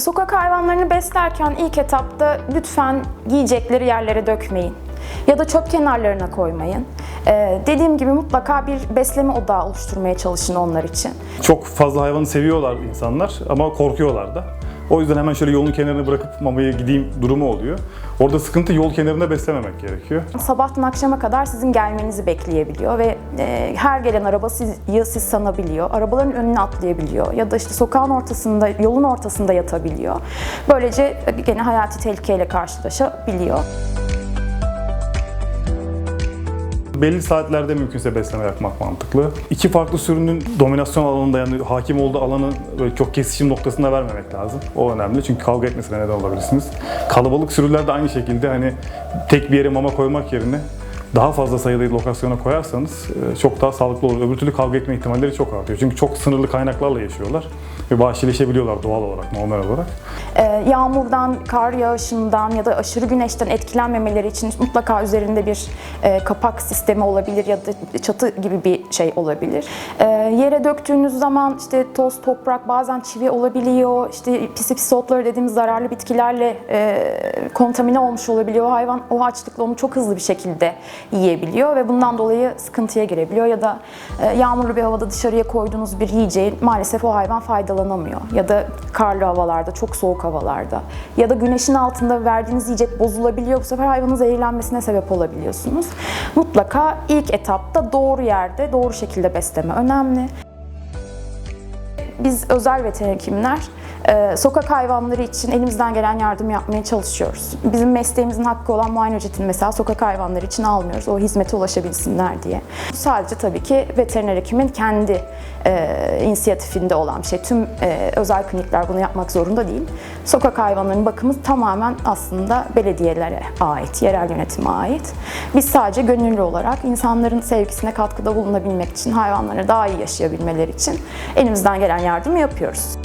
Sokak hayvanlarını beslerken ilk etapta lütfen yiyecekleri yerlere dökmeyin. Ya da çöp kenarlarına koymayın. Ee, dediğim gibi mutlaka bir besleme odağı oluşturmaya çalışın onlar için. Çok fazla hayvanı seviyorlar insanlar ama korkuyorlar da. O yüzden hemen şöyle yolun kenarına bırakıp mamaya gideyim durumu oluyor. Orada sıkıntı yol kenarında beslememek gerekiyor. Sabahtan akşama kadar sizin gelmenizi bekleyebiliyor ve e, her gelen araba sizi siz sanabiliyor. Arabaların önüne atlayabiliyor ya da işte sokağın ortasında, yolun ortasında yatabiliyor. Böylece e, gene hayati tehlikeyle karşılaşabiliyor. Belli saatlerde mümkünse besleme yapmak mantıklı. İki farklı sürünün dominasyon alanında yani hakim olduğu alanı böyle çok kesişim noktasında vermemek lazım. O önemli çünkü kavga etmesine neden olabilirsiniz. Kalabalık sürüler de aynı şekilde hani tek bir yere mama koymak yerine daha fazla sayıda lokasyona koyarsanız e, çok daha sağlıklı olur. Öbür türlü kavga etme ihtimalleri çok artıyor. Çünkü çok sınırlı kaynaklarla yaşıyorlar ve vahşileşebiliyorlar doğal olarak, normal olarak. E, yağmurdan, kar yağışından ya da aşırı güneşten etkilenmemeleri için mutlaka üzerinde bir e, kapak sistemi olabilir ya da çatı gibi bir şey olabilir. E, yere döktüğünüz zaman işte toz, toprak, bazen çivi olabiliyor. İşte pisi pisi otları dediğimiz zararlı bitkilerle e, kontamine olmuş olabiliyor. Hayvan o açlıkla onu çok hızlı bir şekilde yiyebiliyor ve bundan dolayı sıkıntıya girebiliyor ya da e, yağmurlu bir havada dışarıya koyduğunuz bir yiyeceği maalesef o hayvan faydalanamıyor ya da karlı havalarda, çok soğuk havalarda ya da güneşin altında verdiğiniz yiyecek bozulabiliyor. Bu sefer hayvanın zehirlenmesine sebep olabiliyorsunuz. Mutlaka ilk etapta doğru yerde, doğru şekilde besleme önemli. Biz özel veteriner hekimler sokak hayvanları için elimizden gelen yardım yapmaya çalışıyoruz. Bizim mesleğimizin hakkı olan muayene ücretini mesela sokak hayvanları için almıyoruz. O hizmete ulaşabilsinler diye. Bu sadece tabii ki veteriner hekimin kendi e, inisiyatifinde olan bir şey. Tüm e, özel klinikler bunu yapmak zorunda değil. Sokak hayvanlarının bakımı tamamen aslında belediyelere ait, yerel yönetime ait. Biz sadece gönüllü olarak insanların sevgisine katkıda bulunabilmek için, hayvanlara daha iyi yaşayabilmeleri için elimizden gelen yardımı yapıyoruz.